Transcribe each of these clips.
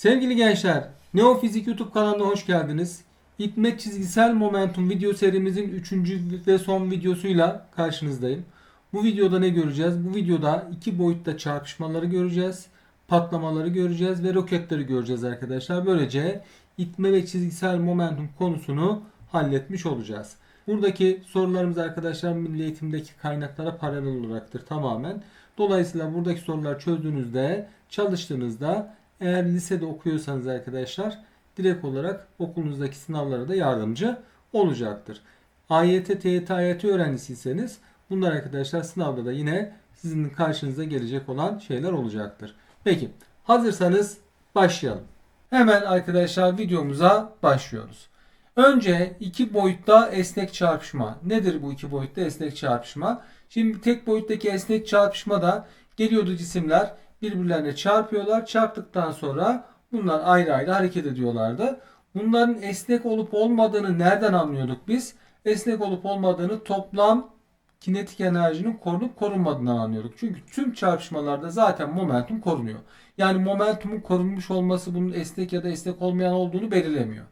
Sevgili gençler, Neofizik YouTube kanalına hoş geldiniz. İtme çizgisel momentum video serimizin 3. ve son videosuyla karşınızdayım. Bu videoda ne göreceğiz? Bu videoda iki boyutta çarpışmaları göreceğiz, patlamaları göreceğiz ve roketleri göreceğiz arkadaşlar. Böylece itme ve çizgisel momentum konusunu halletmiş olacağız. Buradaki sorularımız arkadaşlar milli eğitimdeki kaynaklara paralel olaraktır tamamen. Dolayısıyla buradaki sorular çözdüğünüzde, çalıştığınızda eğer lisede okuyorsanız arkadaşlar direkt olarak okulunuzdaki sınavlara da yardımcı olacaktır. AYT, TYT, AYT öğrencisiyseniz bunlar arkadaşlar sınavda da yine sizin karşınıza gelecek olan şeyler olacaktır. Peki hazırsanız başlayalım. Hemen arkadaşlar videomuza başlıyoruz. Önce iki boyutta esnek çarpışma. Nedir bu iki boyutta esnek çarpışma? Şimdi tek boyuttaki esnek çarpışmada geliyordu cisimler birbirlerine çarpıyorlar. Çarptıktan sonra bunlar ayrı ayrı hareket ediyorlardı. Bunların esnek olup olmadığını nereden anlıyorduk biz? Esnek olup olmadığını toplam kinetik enerjinin korunup korunmadığından anlıyorduk. Çünkü tüm çarpışmalarda zaten momentum korunuyor. Yani momentumun korunmuş olması bunun esnek ya da esnek olmayan olduğunu belirlemiyor.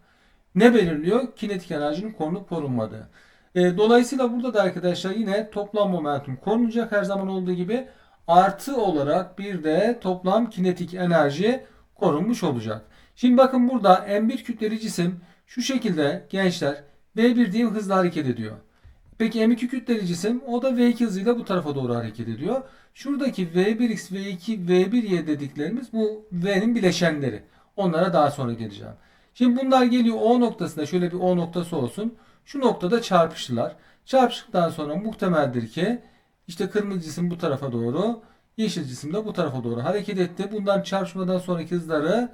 Ne belirliyor? Kinetik enerjinin korunup korunmadığı. E, dolayısıyla burada da arkadaşlar yine toplam momentum korunacak her zaman olduğu gibi. Artı olarak bir de toplam kinetik enerji korunmuş olacak. Şimdi bakın burada M1 kütleli cisim şu şekilde gençler V1 diye hızla hareket ediyor. Peki M2 kütleli cisim o da V2 hızıyla bu tarafa doğru hareket ediyor. Şuradaki V1x, V2, V1y dediklerimiz bu V'nin bileşenleri. Onlara daha sonra geleceğim. Şimdi bunlar geliyor O noktasında şöyle bir O noktası olsun. Şu noktada çarpıştılar. Çarpıştıktan sonra muhtemeldir ki işte kırmızı cisim bu tarafa doğru, yeşil cisim de bu tarafa doğru hareket etti. Bundan çarpışmadan sonraki hızları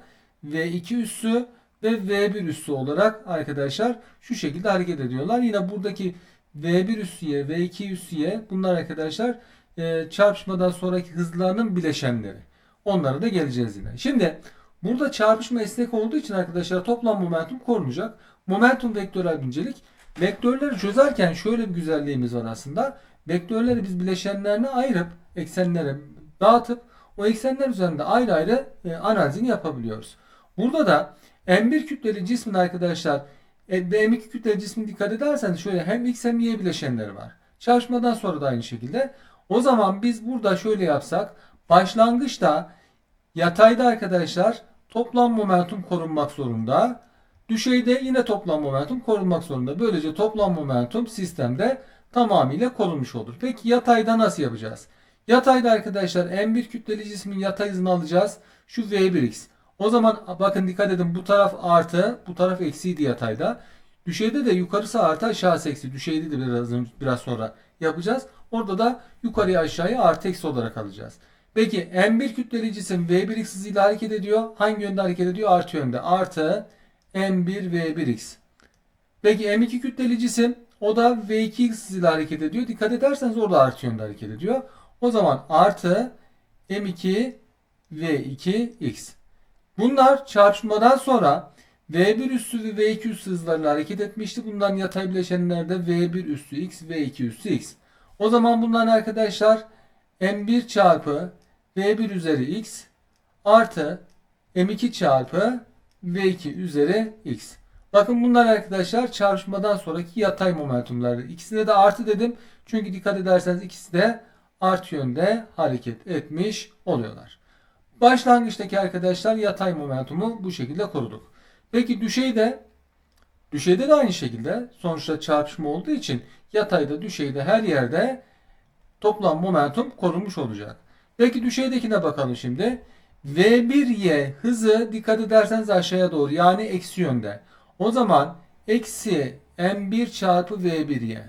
V2 üssü ve V1 üssü olarak arkadaşlar şu şekilde hareket ediyorlar. Yine buradaki V1 üssüye, V2 üssüye bunlar arkadaşlar e, çarpışmadan sonraki hızlarının bileşenleri. Onlara da geleceğiz yine. Şimdi burada çarpışma esnek olduğu için arkadaşlar toplam momentum korunacak. Momentum vektörel güncelik. Vektörleri çözerken şöyle bir güzelliğimiz var aslında. Vektörleri biz bileşenlerine ayırıp eksenlere dağıtıp o eksenler üzerinde ayrı ayrı e, analizini yapabiliyoruz. Burada da M1 kütleli cismin arkadaşlar e, ve M2 kütleli cismin dikkat ederseniz şöyle hem X hem Y bileşenleri var. Çarpışmadan sonra da aynı şekilde. O zaman biz burada şöyle yapsak başlangıçta yatayda arkadaşlar toplam momentum korunmak zorunda. Düşeyde yine toplam momentum korunmak zorunda. Böylece toplam momentum sistemde tamamıyla korunmuş olur. Peki yatayda nasıl yapacağız? Yatayda arkadaşlar M1 kütleli cismin yatay hızını alacağız. Şu V1x. O zaman bakın dikkat edin bu taraf artı bu taraf eksiydi yatayda. Düşeyde de yukarısı artı aşağısı eksi. Düşeyde de biraz, biraz sonra yapacağız. Orada da yukarıya aşağıya artı eksi olarak alacağız. Peki M1 kütleli cisim V1x hızıyla hareket ediyor. Hangi yönde hareket ediyor? Artı yönde. Artı M1 V1x. Peki M2 kütleli cisim o da V2x hızıyla hareket ediyor. Dikkat ederseniz orada artı yönde hareket ediyor. O zaman artı M2 V2x. Bunlar çarpışmadan sonra V1 üssü ve V2 üssü hızlarıyla hareket etmişti. Bundan yatay bileşenlerde V1 üssü x, V2 üssü x. O zaman bunların arkadaşlar M1 çarpı V1 üzeri x artı M2 çarpı V2 üzeri x. Bakın bunlar arkadaşlar çarpışmadan sonraki yatay momentumları. İkisine de artı dedim. Çünkü dikkat ederseniz ikisi de artı yönde hareket etmiş oluyorlar. Başlangıçtaki arkadaşlar yatay momentumu bu şekilde koruduk. Peki düşeyde düşeyde de aynı şekilde sonuçta çarpışma olduğu için yatayda düşeyde her yerde toplam momentum korunmuş olacak. Peki düşeydekine bakalım şimdi. V1y hızı dikkat ederseniz aşağıya doğru yani eksi yönde. O zaman eksi m1 çarpı v1y.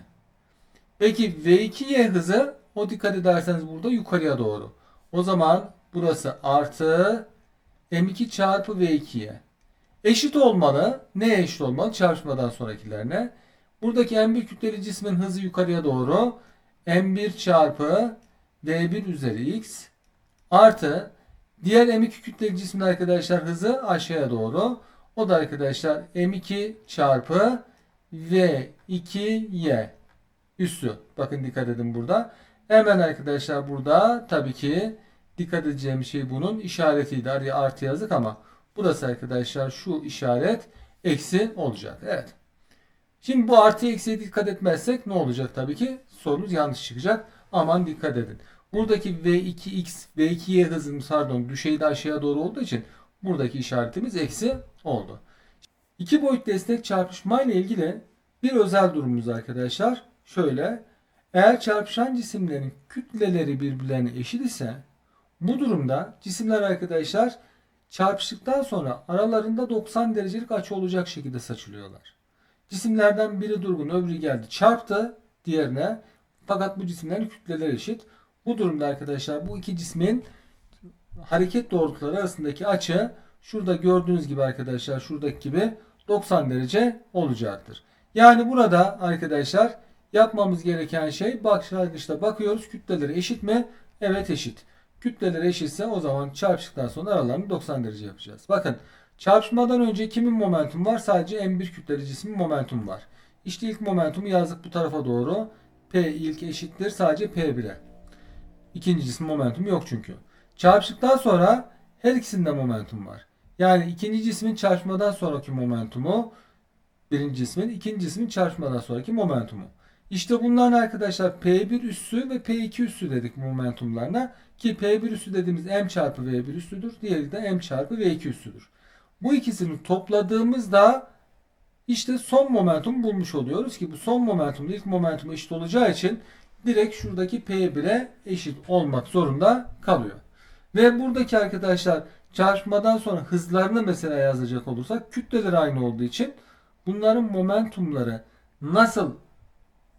Peki v2y hızı o dikkat ederseniz burada yukarıya doğru. O zaman burası artı m2 çarpı v2y. Eşit olmalı. Ne eşit olmalı? Çarpışmadan sonrakilerine. Buradaki m1 kütleli cismin hızı yukarıya doğru. m1 çarpı v1 üzeri x artı diğer m2 kütleli cismin arkadaşlar hızı aşağıya doğru. O da arkadaşlar m2 çarpı v2y üssü. Bakın dikkat edin burada. Hemen arkadaşlar burada tabii ki dikkat edeceğim şey bunun işaretiydi. Araya artı yazdık ama Burası arkadaşlar şu işaret eksi olacak. Evet. Şimdi bu artı eksiye dikkat etmezsek ne olacak tabii ki? Sorunuz yanlış çıkacak. Aman dikkat edin. Buradaki V2x, V2y hızımız pardon düşeyde aşağıya doğru olduğu için buradaki işaretimiz eksi oldu. İki boyutlu esnek çarpışma ile ilgili bir özel durumumuz arkadaşlar. Şöyle. Eğer çarpışan cisimlerin kütleleri birbirlerine eşit ise bu durumda cisimler arkadaşlar çarpıştıktan sonra aralarında 90 derecelik açı olacak şekilde saçılıyorlar. Cisimlerden biri durgun öbürü geldi çarptı diğerine fakat bu cisimlerin kütleleri eşit. Bu durumda arkadaşlar bu iki cismin hareket doğrultuları arasındaki açı şurada gördüğünüz gibi arkadaşlar şuradaki gibi 90 derece olacaktır. Yani burada arkadaşlar yapmamız gereken şey başlangıçta bakıyoruz kütleleri eşit mi? Evet eşit. Kütleleri eşitse o zaman çarpıştıktan sonra aralarını 90 derece yapacağız. Bakın çarpışmadan önce kimin momentum var? Sadece M1 kütleli cismin momentum var. İşte ilk momentumu yazdık bu tarafa doğru. P ilk eşittir sadece P1'e. İkinci cismin momentumu yok çünkü. Çarpıştıktan sonra her ikisinde momentum var. Yani ikinci cismin çarpışmadan sonraki momentumu birinci cismin, ikinci cismin çarpışmadan sonraki momentumu. İşte bunların arkadaşlar P1 üssü ve P2 üssü dedik momentumlarına. Ki P1 üssü dediğimiz M çarpı V1 üssüdür. Diğeri de M çarpı V2 üssüdür. Bu ikisini topladığımızda işte son momentum bulmuş oluyoruz ki bu son momentum ilk momentum eşit olacağı için direkt şuradaki P1'e eşit olmak zorunda kalıyor. Ve buradaki arkadaşlar çarpışmadan sonra hızlarını mesela yazacak olursak kütleleri aynı olduğu için bunların momentumları nasıl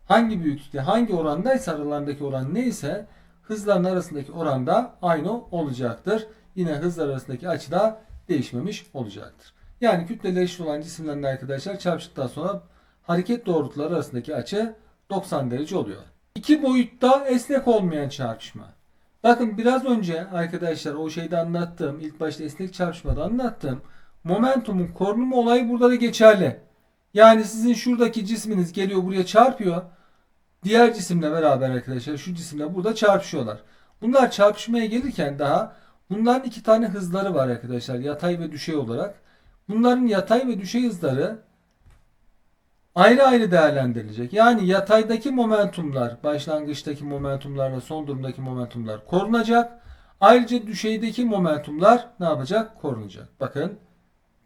hangi büyüklükte hangi orandaysa aralarındaki oran neyse hızların arasındaki oran da aynı olacaktır. Yine hızlar arasındaki açı da değişmemiş olacaktır. Yani kütleleri eşit olan cisimlerin arkadaşlar çarpıştıktan sonra hareket doğrultuları arasındaki açı 90 derece oluyor. İki boyutta esnek olmayan çarpışma. Bakın biraz önce arkadaşlar o şeyde anlattığım ilk başta esnek çarpışmada anlattığım momentumun korunumu olayı burada da geçerli. Yani sizin şuradaki cisminiz geliyor buraya çarpıyor. Diğer cisimle beraber arkadaşlar şu cisimle burada çarpışıyorlar. Bunlar çarpışmaya gelirken daha bunların iki tane hızları var arkadaşlar yatay ve düşey olarak. Bunların yatay ve düşey hızları ayrı ayrı değerlendirilecek. Yani yataydaki momentumlar başlangıçtaki momentumlarla son durumdaki momentumlar korunacak. Ayrıca düşeydeki momentumlar ne yapacak? Korunacak. Bakın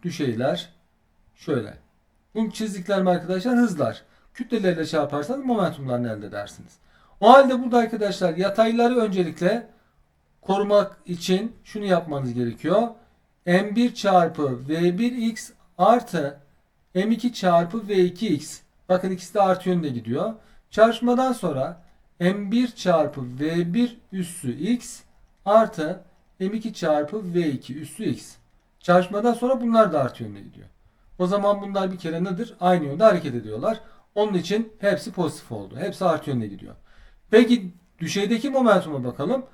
düşeyler şöyle. Bu çizdiklerim arkadaşlar hızlar. Kütlelerle çarparsanız momentumlarını elde edersiniz. O halde burada arkadaşlar yatayları öncelikle korumak için şunu yapmanız gerekiyor. M1 çarpı V1x artı M2 çarpı V2x. Bakın ikisi de artı yönde gidiyor. Çarpışmadan sonra M1 çarpı V1 üssü x artı M2 çarpı V2 üssü x. Çarpışmadan sonra bunlar da artı yönde gidiyor. O zaman bunlar bir kere nedir? Aynı yönde hareket ediyorlar. Onun için hepsi pozitif oldu. Hepsi artı yönde gidiyor. Peki düşeydeki momentuma bakalım.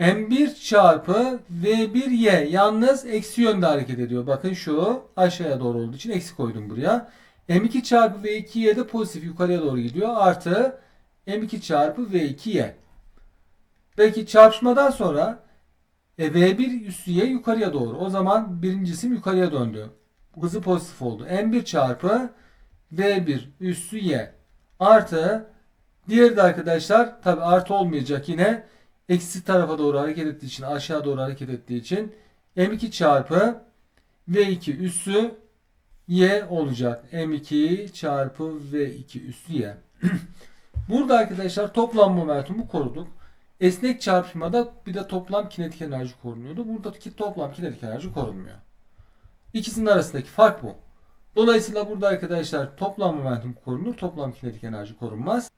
M1 çarpı V1Y yalnız eksi yönde hareket ediyor. Bakın şu aşağıya doğru olduğu için eksi koydum buraya. M2 çarpı V2Y de pozitif yukarıya doğru gidiyor. Artı M2 çarpı V2Y. Peki çarpışmadan sonra e, V1 üssü Y yukarıya doğru. O zaman birincisi yukarıya döndü. Hızı pozitif oldu. M1 çarpı V1 üssü Y. Artı diğeri de arkadaşlar tabi artı olmayacak yine eksi tarafa doğru hareket ettiği için aşağı doğru hareket ettiği için M2 çarpı V2 üssü Y olacak. M2 çarpı V2 üssü Y. Burada arkadaşlar toplam momentumu koruduk. Esnek çarpışmada bir de toplam kinetik enerji korunuyordu. Buradaki toplam kinetik enerji korunmuyor. İkisinin arasındaki fark bu. Dolayısıyla burada arkadaşlar toplam momentum korunur. Toplam kinetik enerji korunmaz.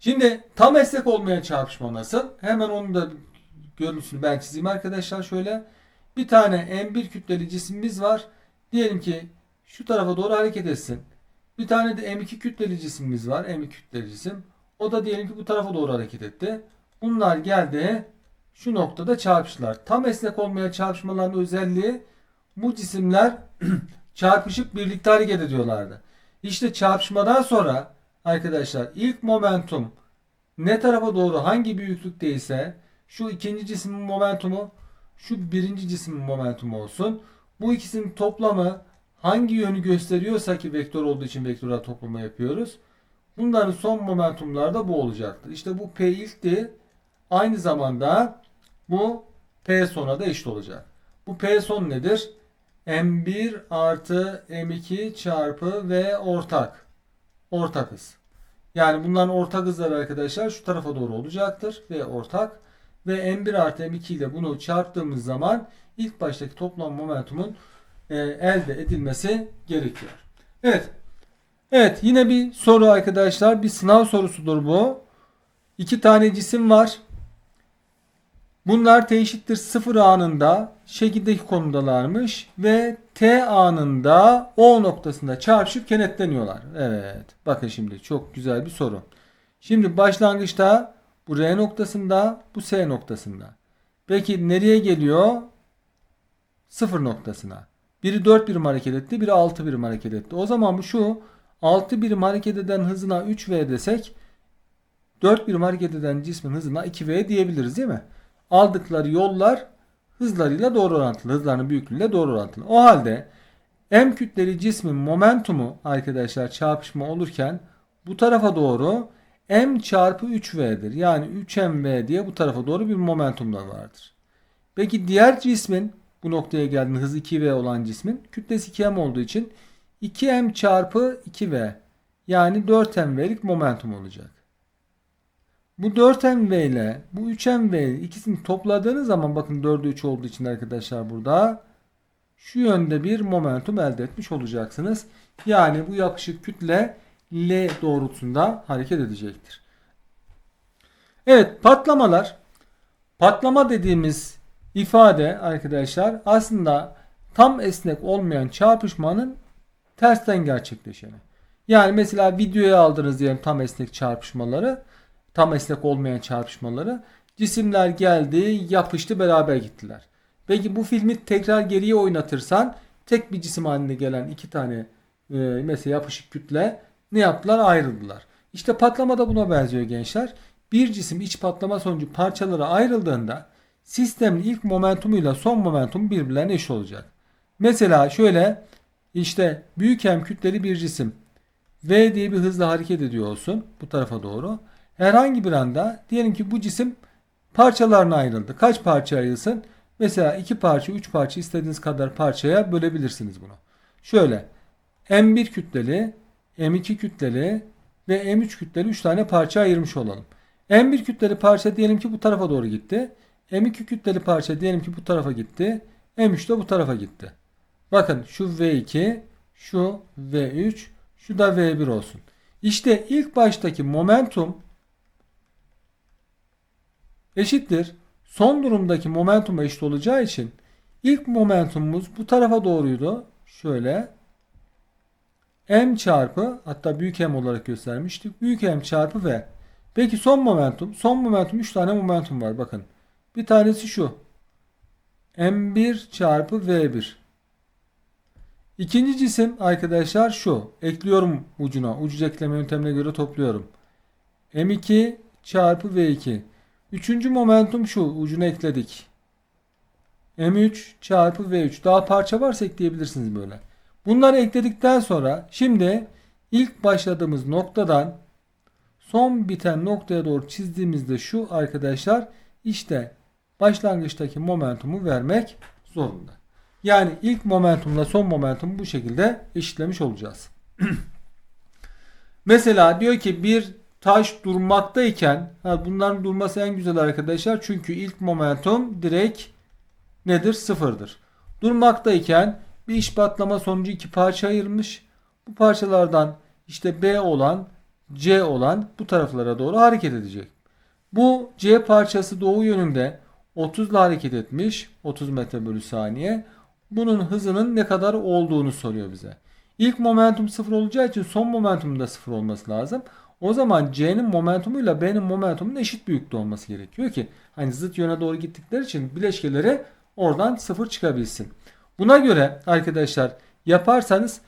Şimdi tam esnek olmayan çarpışma nasıl? Hemen onun da görüntüsünü ben çizeyim arkadaşlar şöyle. Bir tane M1 kütleli cisimimiz var. Diyelim ki şu tarafa doğru hareket etsin. Bir tane de M2 kütleli cisimimiz var. M2 kütleli cisim. O da diyelim ki bu tarafa doğru hareket etti. Bunlar geldi. Şu noktada çarpıştılar. Tam esnek olmayan çarpışmaların özelliği bu cisimler çarpışıp birlikte hareket ediyorlardı. İşte çarpışmadan sonra arkadaşlar ilk momentum ne tarafa doğru hangi büyüklükteyse şu ikinci cismin momentumu şu birinci cismin momentumu olsun. Bu ikisinin toplamı hangi yönü gösteriyorsa ki vektör olduğu için vektörel toplama yapıyoruz. Bunların son momentumlar da bu olacaktır. İşte bu P ilkti. Aynı zamanda bu P sona da eşit olacak. Bu P son nedir? M1 artı M2 çarpı V ortak. Ortak hız. Yani bunların ortak hızları arkadaşlar şu tarafa doğru olacaktır. V ortak. Ve M1 artı M2 ile bunu çarptığımız zaman ilk baştaki toplam momentumun e, elde edilmesi gerekiyor. Evet. Evet yine bir soru arkadaşlar. Bir sınav sorusudur bu. İki tane cisim var. Bunlar t eşittir 0 anında şekildeki konumdalarmış ve t anında o noktasında çarpışıp kenetleniyorlar. Evet. Bakın şimdi çok güzel bir soru. Şimdi başlangıçta bu R noktasında, bu S noktasında. Peki nereye geliyor? 0 noktasına. Biri 4 birim hareket etti, biri 6 birim hareket etti. O zaman bu şu 6 birim hareket eden hızına 3V desek 4 birim hareket eden cismin hızına 2V diyebiliriz değil mi? Aldıkları yollar hızlarıyla doğru orantılı. Hızlarının büyüklüğüyle doğru orantılı. O halde M kütleli cismin momentumu arkadaşlar çarpışma olurken bu tarafa doğru M çarpı 3V'dir. Yani 3MV diye bu tarafa doğru bir momentum da vardır. Peki diğer cismin bu noktaya geldiğinde hızı 2V olan cismin kütlesi 2M olduğu için 2M çarpı 2V yani 4MV'lik momentum olacak. Bu 4MV ile bu 3MV ikisini topladığınız zaman bakın 4'ü 3 olduğu için arkadaşlar burada şu yönde bir momentum elde etmiş olacaksınız. Yani bu yapışık kütle L doğrultusunda hareket edecektir. Evet patlamalar. Patlama dediğimiz ifade arkadaşlar aslında tam esnek olmayan çarpışmanın tersten gerçekleşeni. Yani mesela videoya aldınız diyelim tam esnek çarpışmaları, tam esnek olmayan çarpışmaları. Cisimler geldi, yapıştı, beraber gittiler. Peki bu filmi tekrar geriye oynatırsan tek bir cisim halinde gelen iki tane e, mesela yapışık kütle ne yaptılar? Ayrıldılar. İşte patlama da buna benziyor gençler. Bir cisim iç patlama sonucu parçalara ayrıldığında sistemin ilk momentumuyla son momentum birbirlerine eşit olacak. Mesela şöyle işte büyük hem kütleli bir cisim V diye bir hızla hareket ediyor olsun bu tarafa doğru. Herhangi bir anda diyelim ki bu cisim parçalarına ayrıldı. Kaç parça ayrılsın? Mesela iki parça, üç parça istediğiniz kadar parçaya bölebilirsiniz bunu. Şöyle M1 kütleli, M2 kütleli ve M3 kütleli 3 tane parça ayırmış olalım. M1 kütleli parça diyelim ki bu tarafa doğru gitti. M2 kütleli parça diyelim ki bu tarafa gitti. M3 de bu tarafa gitti. Bakın şu V2, şu V3, şu da V1 olsun. İşte ilk baştaki momentum eşittir. Son durumdaki momentuma eşit olacağı için ilk momentumumuz bu tarafa doğruydu. Şöyle m çarpı hatta büyük m olarak göstermiştik. Büyük m çarpı v. Peki son momentum. Son momentum 3 tane momentum var bakın. Bir tanesi şu. m1 çarpı v1. İkinci cisim arkadaşlar şu. Ekliyorum ucuna. Ucu ekleme yöntemine göre topluyorum. m2 çarpı v2. Üçüncü momentum şu. Ucuna ekledik. m3 çarpı v3. Daha parça varsa ekleyebilirsiniz böyle. Bunları ekledikten sonra şimdi ilk başladığımız noktadan son biten noktaya doğru çizdiğimizde şu arkadaşlar işte başlangıçtaki momentumu vermek zorunda. Yani ilk momentumla son momentumu bu şekilde eşitlemiş olacağız. Mesela diyor ki bir taş durmaktayken bunların durması en güzel arkadaşlar çünkü ilk momentum direkt nedir? Sıfırdır. Durmaktayken bir iş patlama sonucu iki parça ayırmış. Bu parçalardan işte B olan C olan bu taraflara doğru hareket edecek. Bu C parçası doğu yönünde 30 ile hareket etmiş. 30 metre bölü saniye. Bunun hızının ne kadar olduğunu soruyor bize. İlk momentum sıfır olacağı için son momentum da sıfır olması lazım. O zaman C'nin momentumuyla B'nin momentumunun eşit büyüklükte olması gerekiyor ki hani zıt yöne doğru gittikleri için bileşkeleri oradan sıfır çıkabilsin. Buna göre arkadaşlar yaparsanız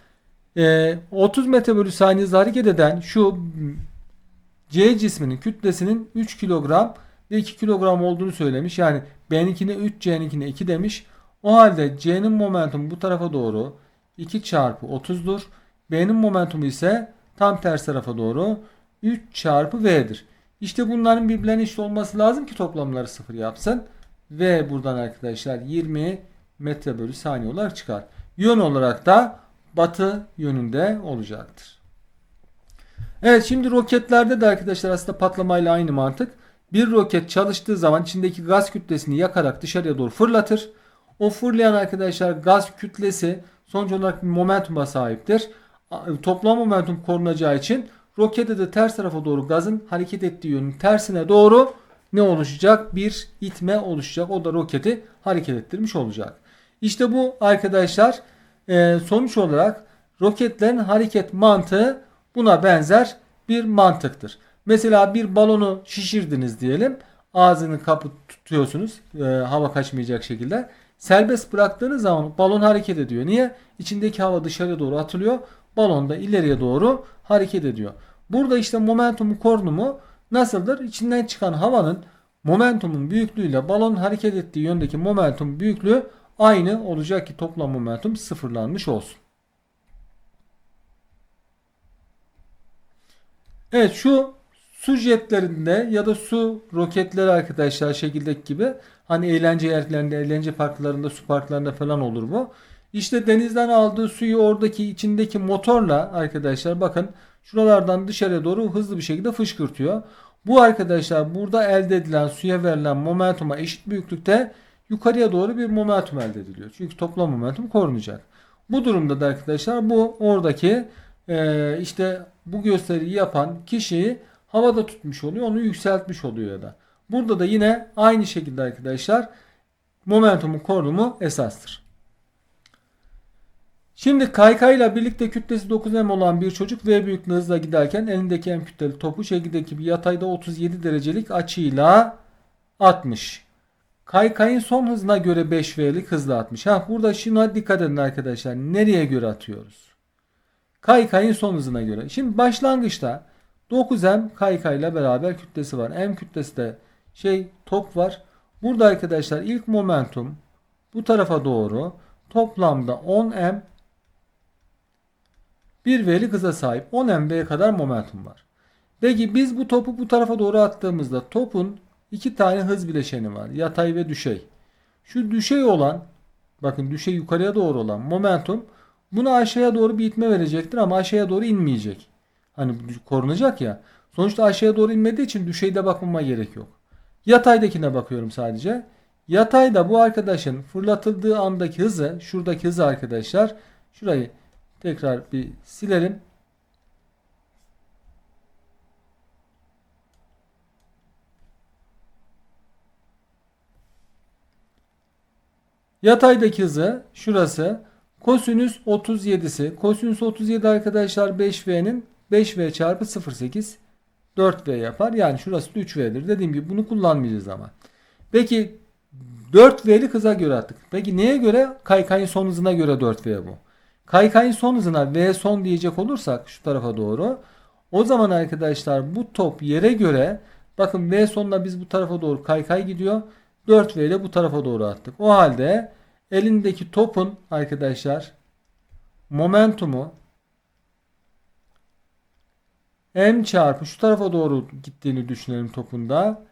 30 metre bölü saniye hareket eden şu C cisminin kütlesinin 3 kilogram ve 2 kilogram olduğunu söylemiş. Yani B'ninkine 3, C'ninkine 2 demiş. O halde C'nin momentumu bu tarafa doğru 2 çarpı 30'dur. B'nin momentumu ise tam ters tarafa doğru 3 çarpı V'dir. İşte bunların birbirlerine eşit olması lazım ki toplamları sıfır yapsın. V buradan arkadaşlar 20 metre bölü saniye olarak çıkar. Yön olarak da batı yönünde olacaktır. Evet şimdi roketlerde de arkadaşlar aslında patlamayla aynı mantık. Bir roket çalıştığı zaman içindeki gaz kütlesini yakarak dışarıya doğru fırlatır. O fırlayan arkadaşlar gaz kütlesi sonuç olarak bir momentuma sahiptir. Toplam momentum korunacağı için rokete de ters tarafa doğru gazın hareket ettiği yönün tersine doğru ne oluşacak? Bir itme oluşacak. O da roketi hareket ettirmiş olacak. İşte bu arkadaşlar e, sonuç olarak roketlerin hareket mantığı buna benzer bir mantıktır. Mesela bir balonu şişirdiniz diyelim. Ağzını kapı tutuyorsunuz e, hava kaçmayacak şekilde. Serbest bıraktığınız zaman balon hareket ediyor. Niye? İçindeki hava dışarıya doğru atılıyor. Balon da ileriye doğru hareket ediyor. Burada işte momentumu korunumu nasıldır? İçinden çıkan havanın momentumun büyüklüğüyle balonun hareket ettiği yöndeki momentum büyüklüğü aynı olacak ki toplam momentum sıfırlanmış olsun. Evet şu su jetlerinde ya da su roketleri arkadaşlar şekildeki gibi hani eğlence yerlerinde, eğlence parklarında, su parklarında falan olur bu. İşte denizden aldığı suyu oradaki içindeki motorla arkadaşlar bakın şuralardan dışarıya doğru hızlı bir şekilde fışkırtıyor. Bu arkadaşlar burada elde edilen suya verilen momentuma eşit büyüklükte yukarıya doğru bir momentum elde ediliyor. Çünkü toplam momentum korunacak. Bu durumda da arkadaşlar bu oradaki e, işte bu gösteriyi yapan kişiyi havada tutmuş oluyor. Onu yükseltmiş oluyor ya da. Burada da yine aynı şekilde arkadaşlar momentumun korunumu esastır. Şimdi kaykayla birlikte kütlesi 9m olan bir çocuk V büyüklüğü hızla giderken elindeki m kütleli topu şekildeki bir yatayda 37 derecelik açıyla atmış. Kaykayın son hızına göre 5V'lik hızla atmış. Ha burada şuna dikkat edin arkadaşlar. Nereye göre atıyoruz? Kaykayın son hızına göre. Şimdi başlangıçta 9M kaykayla beraber kütlesi var. M kütlesi de şey top var. Burada arkadaşlar ilk momentum bu tarafa doğru toplamda 10M 1 V'lik hıza sahip 10 MV'ye kadar momentum var. Peki biz bu topu bu tarafa doğru attığımızda topun iki tane hız bileşeni var. Yatay ve düşey. Şu düşey olan bakın düşey yukarıya doğru olan momentum bunu aşağıya doğru bir itme verecektir ama aşağıya doğru inmeyecek. Hani korunacak ya. Sonuçta aşağıya doğru inmediği için düşeyde bakmama gerek yok. Yataydakine bakıyorum sadece. Yatayda bu arkadaşın fırlatıldığı andaki hızı, şuradaki hızı arkadaşlar. Şurayı tekrar bir silelim. Yataydaki hızı şurası. Kosinüs 37'si. Kosinüs 37 arkadaşlar 5V'nin 5V çarpı 0.8 4V yapar. Yani şurası da 3V'dir. Dediğim gibi bunu kullanmayacağız ama. Peki 4V'lik hıza göre attık. Peki neye göre? Kaykayın son hızına göre 4V bu. Kaykayın son hızına V son diyecek olursak şu tarafa doğru. O zaman arkadaşlar bu top yere göre bakın V sonuna biz bu tarafa doğru kaykay gidiyor. 4V ile bu tarafa doğru attık. O halde elindeki topun arkadaşlar momentumu m çarpı şu tarafa doğru gittiğini düşünelim topunda.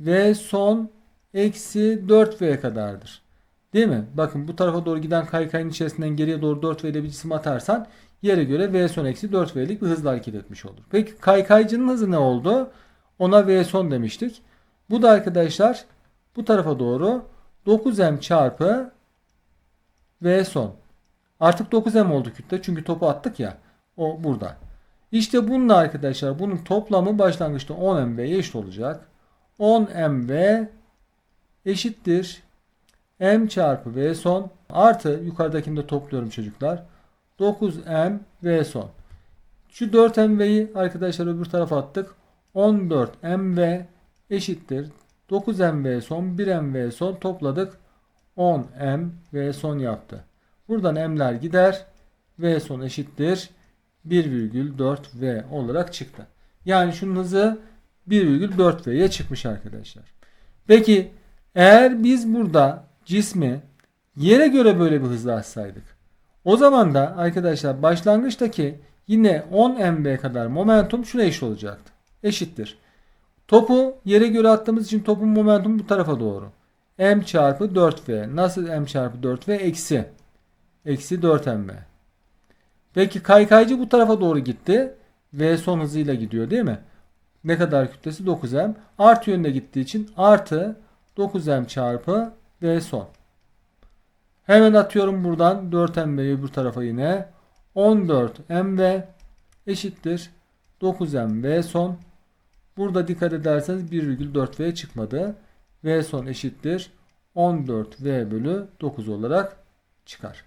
V son eksi 4V kadardır. Değil mi? Bakın bu tarafa doğru giden kaykayın içerisinden geriye doğru 4V ile bir cisim atarsan yere göre V son eksi 4V'lik bir hızla hareket etmiş olur. Peki kaykaycının hızı ne oldu? Ona V son demiştik. Bu da arkadaşlar bu tarafa doğru 9M çarpı V son. Artık 9M oldu kütle. Çünkü topu attık ya. O burada. İşte bununla arkadaşlar bunun toplamı başlangıçta 10MV'ye eşit olacak. 10MV eşittir. M çarpı V son artı yukarıdakini de topluyorum çocuklar. 9M V son. Şu 4MV'yi arkadaşlar öbür tarafa attık. 14MV eşittir. 9MV son 1MV son topladık. 10MV son yaptı. Buradan M'ler gider. V son eşittir. 1,4V olarak çıktı. Yani şunun hızı 1,4V'ye çıkmış arkadaşlar. Peki Eğer biz burada cismi yere göre böyle bir hızla açsaydık o zaman da arkadaşlar başlangıçtaki yine 10 mv kadar momentum şuna eşit olacaktı. Eşittir. Topu yere göre attığımız için topun momentumu bu tarafa doğru. m çarpı 4v. Nasıl m çarpı 4v? Eksi. Eksi 4 mv. Peki kaykaycı bu tarafa doğru gitti. V son hızıyla gidiyor değil mi? Ne kadar kütlesi? 9m. Artı yönüne gittiği için artı 9m çarpı V son. Hemen atıyorum buradan 4mv'yi bu tarafa yine. 14mv eşittir 9m V son. Burada dikkat ederseniz 1,4v çıkmadı. V son eşittir 14v bölü 9 olarak çıkar.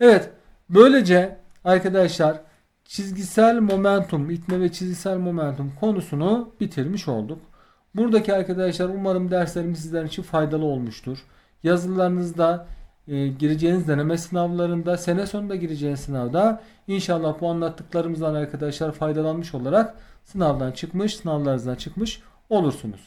Evet böylece arkadaşlar çizgisel momentum, itme ve çizgisel momentum konusunu bitirmiş olduk. Buradaki arkadaşlar umarım derslerimiz sizler için faydalı olmuştur. Yazılarınızda e, gireceğiniz deneme sınavlarında, sene sonunda gireceğiniz sınavda inşallah bu anlattıklarımızdan arkadaşlar faydalanmış olarak sınavdan çıkmış, sınavlarınızdan çıkmış olursunuz.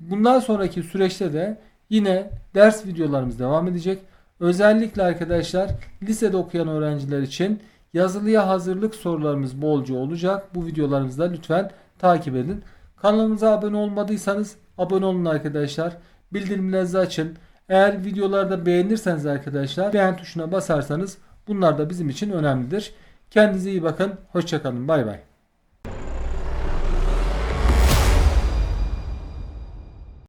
Bundan sonraki süreçte de yine ders videolarımız devam edecek. Özellikle arkadaşlar lisede okuyan öğrenciler için yazılıya hazırlık sorularımız bolca olacak. Bu videolarımızı da lütfen takip edin. Kanalımıza abone olmadıysanız abone olun arkadaşlar. Bildirimlerinizi açın. Eğer videolarda beğenirseniz arkadaşlar beğen tuşuna basarsanız bunlar da bizim için önemlidir. Kendinize iyi bakın. Hoşçakalın. Bay bay.